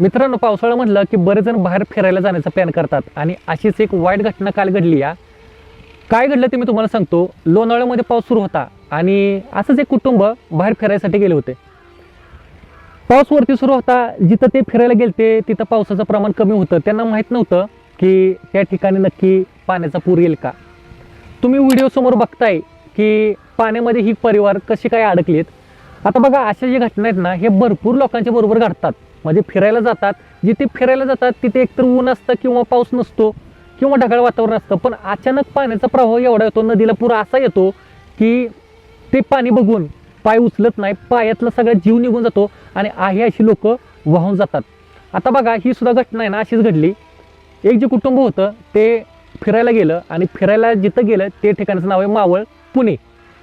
मित्रांनो पावसाळा म्हटलं की बरेच जण बाहेर फिरायला जाण्याचा प्लॅन करतात. आणि अशीच एक वाईट घटना काल घडली या. काय घडलं ते मी तुम्हाला सांगतो. लोणावळ्यामध्ये पाऊस सुरू होता आणि असंच एक कुटुंब बाहेर फिरायसाठी गेले होते. पाऊस वरती सुरू होता. जिथं ते फिरायला गेलते तिथं पावसाचं प्रमाण कमी होतं. त्यांना माहीत नव्हतं की त्या ठिकाणी नक्की पाण्याचा पूर येईल का. तुम्ही व्हिडिओ समोर बघताय की पाण्यामध्ये ही परिवार कशी काय अडकलीत. आता बघा अशा ज्या घटना आहेत ना हे भरपूर लोकांच्या बरोबर घडतात. म्हणजे फिरायला जातात. जिथे फिरायला जातात तिथे एकतर ऊन असतं किंवा पाऊस नसतो किंवा ढगाळ वातावरण असतं. पण अचानक पाण्याचा प्रवाह एवढा येतो नदीला पूर असा येतो की ते पाणी बघून पाय उचलत नाही पायातला सगळा जीव निघून जातो आणि आहे अशी लोक वाहून जातात. आता बघा ही सुद्धा घटना आहे ना अशीच घडली. एक जे कुटुंब होतं ते फिरायला गेलं आणि फिरायला जिथं गेलं ते ठिकाणाचं नाव आहे मावळ पुणे.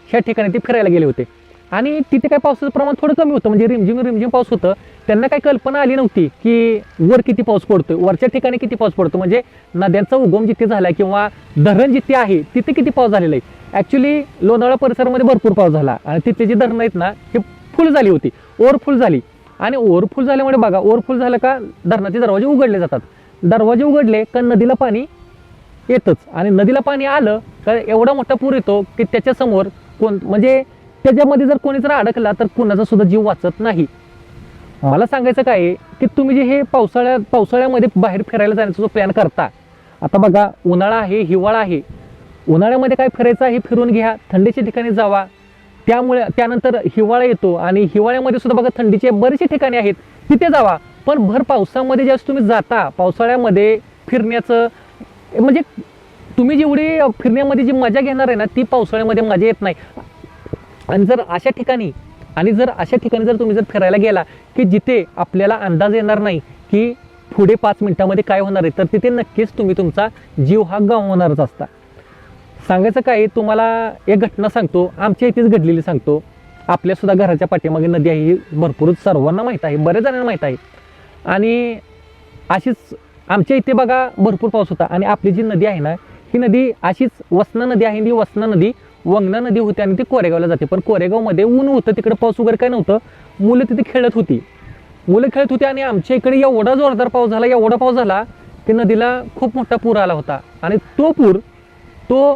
ह्या ठिकाणी ते फिरायला गेले होते. आणि तिथे काय पावसाचं प्रमाण थोडं कमी होतं. म्हणजे रिमझिम रिमझिम पाऊस होतं. त्यांना काही कल्पना आली नव्हती की वर किती पाऊस पडतो वरच्या ठिकाणी किती पाऊस पडतो. म्हणजे नद्यांचा उगम जिथे झाला किंवा धरण जिथे आहे तिथे किती पाऊस झालेला आहे. ॲक्च्युली लोणावळा परिसरामध्ये भरपूर पाऊस झाला. आणि तिथले जे धरणं आहेत ना हे फुल झाली होती. ओव्हरफुल झाली. आणि ओव्हरफुल झाल्यामुळे बघा ओव्हरफुल झालं का धरणाचे दरवाजे उघडले जातात. दरवाजे उघडले का नदीला पाणी येतच. आणि नदीला पाणी आलं का एवढा मोठा पूर येतो की त्याच्यासमोर कोण म्हणजे त्याच्यामध्ये जर कोणी जर अडकला तर कुणाचा सुद्धा जीव वाचत नाही. मला सांगायचं काय आहे की तुम्ही जे हे पावसाळ्यात पावसाळ्यामध्ये बाहेर फिरायला जाण्याचा जो प्लॅन करता आता बघा उन्हाळा आहे हिवाळा आहे. उन्हाळ्यामध्ये काय फिरायचं आहे फिरून घ्या थंडीच्या ठिकाणी जावा. त्यामुळे त्यानंतर हिवाळा येतो आणि हिवाळ्यामध्ये सुद्धा बघा थंडीचे बरेचसे ठिकाणी आहेत तिथे जावा. पण भर पावसामध्ये ज्यावेळेस तुम्ही जाता पावसाळ्यामध्ये फिरण्याचं म्हणजे तुम्ही जेवढी फिरण्यामध्ये जी मजा घेणार आहे ना ती पावसाळ्यामध्ये मजा येत नाही. आणि जर अशा ठिकाणी आणि जर अशा ठिकाणी जर तुम्ही जर फिरायला गेला की जिथे आपल्याला अंदाज येणार नाही की पुढे पाच मिनिटामध्ये काय होणार आहे तर तिथे नक्कीच तुम्ही तुमचा जीव हा गमावणारच असता. सांगायचं काय तुम्हाला एक घटना सांगतो आमच्या इथेच घडलेली सांगतो. आपल्यासुद्धा घराच्या पाठीमागे नदी आहे ही भरपूर सर्वांना माहीत आहे बऱ्याच जणांना माहीत आहे. आणि अशीच आमच्या इथे बघा भरपूर पाऊस होता. आणि आपली जी नदी आहे ना ही नदी अशीच वसना नदी आहे ती वसना नदी वंगना नदी होती आणि ती कोरेगावला जाते. पण कोरेगावमध्ये ऊन होतं तिकडे पाऊस वगैरे काय नव्हतं. मुलं तिथे खेळत होती. मुलं खेळत होती आणि आमच्या इकडे एवढा जोरदार पाऊस झाला एवढा पाऊस झाला की नदीला खूप मोठा पूर आला होता. आणि तो पूर तो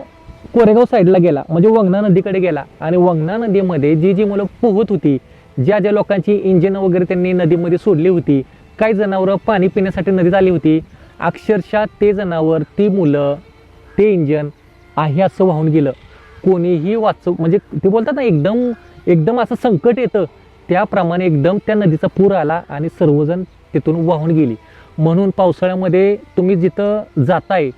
कोरेगाव साईडला गेला म्हणजे वंगना नदीकडे गेला. आणि वंगना नदीमध्ये जी जी मुलं पोहत होती ज्या ज्या लोकांची इंजिन वगैरे त्यांनी नदीमध्ये सोडली होती काही जनावरं पाणी पिण्यासाठी नदीत आली होती अक्षरशः ते जनावर ती मुलं ते इंजन आहे असं वाहून गेलं. कोणीही वाचव म्हणजे ते बोलतात ना एकदम एकदम असं संकट येतं. त्याप्रमाणे एकदम त्या नदीचा पूर आला आणि सर्वजण तिथून वाहून गेली. म्हणून पावसाळ्यामध्ये तुम्ही जिथं जाताय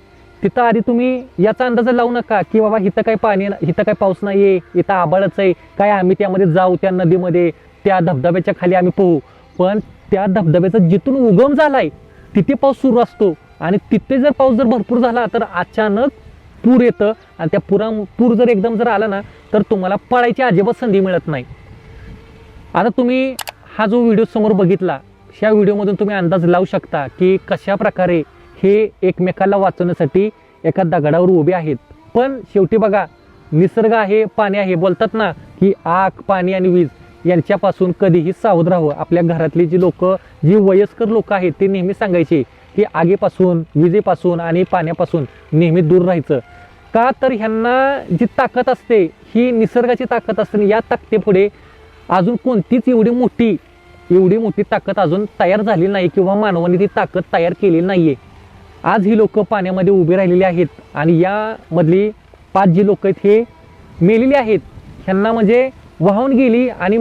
तिथं आधी तुम्ही याचा अंदाज लावू नका की बाबा इथं काय पाणी इथं काय पाऊस नाही आहे इथं आबाळच आहे काय आम्ही त्यामध्ये जाऊ त्या नदीमध्ये त्या धबधब्याच्या खाली आम्ही पोहू. पण त्या धबधब्याचा जिथून उगम झालाय तिथे पाऊस सुरू असतो. आणि तिथे जर पाऊस जर भरपूर झाला तर अचानक पूर येतं आणि त्या पुरा पूर जर एकदम जर आला ना तर तुम्हाला पळायची अजिबात संधी मिळत नाही. आता तुम्ही हा जो व्हिडिओ समोर बघितला ह्या व्हिडिओमधून तुम्ही अंदाज लावू शकता की कशा प्रकारे हे एकमेकाला वाचवण्यासाठी एका दगडावर उभे आहेत. पण शेवटी बघा निसर्ग आहे पाणी आहे बोलतात ना की आग पाणी आणि वीज यांच्यापासून कधीही सावध राहावं. आपल्या घरातली जी लोक जी वयस्कर लोक आहेत ते नेहमी सांगायचे की आगीपासून विजेपासून आणि पाण्यापासून नेहमी दूर राहायचं. का तर ह्यांना जी ताकद असते ही निसर्गाची ताकद असते या ताकदीपुढे अजून कोणतीच एवढी मोठी एवढी मोठी ताकद अजून तयार झाली नाही किंवा मानवाने ती ताकद तयार केलेली नाही आहे आज ही लोकं पाण्यामध्ये उभी राहिलेली आहेत आणि यामधली पाच जी लोक आहेत हे मेलेली आहेत. ह्यांना म्हणजे वाहून गेली आणि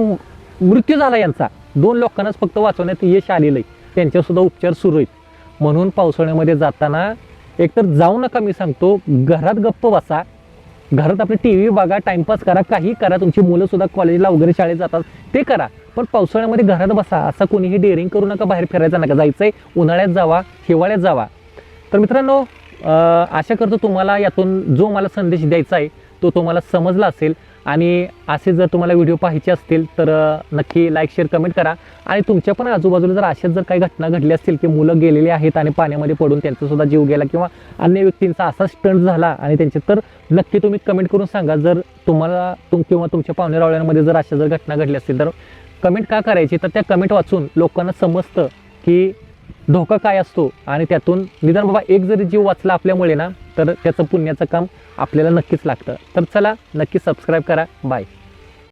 मृत्यू झाला यांचा. दोन लोकांनाच फक्त वाचवण्यात यश आलेलं आहे. त्यांच्यासुद्धा उपचार सुरू आहेत. म्हणून पावसाळ्यामध्ये जाताना एकतर जाऊ नका मी सांगतो घरात गप्प बसा. घरात आपली टी व्ही बघा टाइमपास करा काही करा. तुमची मुलं सुद्धा कॉलेजला वगैरे शाळेत जातात ते करा. पण पावसाळ्यामध्ये घरात बसा. असं कोणीही डेअरिंग करू नका बाहेर फिरायचं नका. जायचं आहे उन्हाळ्यात जावा हिवाळ्यात जावा. तर मित्रांनो आशा करतो तुम्हाला यातून जो मला संदेश द्यायचा आहे तो तुम्हाला समजला असेल. आणि असे जर तुम्हाला व्हिडिओ पाहायचे असतील तर नक्की लाईक शेअर कमेंट करा. आणि तुमच्या पण आजूबाजूला जर अशाच जर काही घटना घडली असतील की मुलं गेलेली आहेत आणि पाण्यामध्ये पडून त्यांचासुद्धा जीव गेला किंवा अन्य व्यक्तींचा असा स्टंट झाला आणि त्यांचे तर नक्की तुम्ही कमेंट करून सांगा. जर तुम्हाला तुम किंवा तुमच्या पाहुणे रावळ्यांमध्ये जर अशा जर घटना घडल्या असतील तर कमेंट का करायची? तर त्या कमेंट वाचून लोकांना समजतं की धोका काय असतो आणि त्यातून निदान बाबा एक जरी जीव वाचला आपल्यामुळे ना तर त्याचं पुण्याचं काम आपल्याला नक्कीच लागतं. तर चला नक्की सबस्क्राईब करा. बाय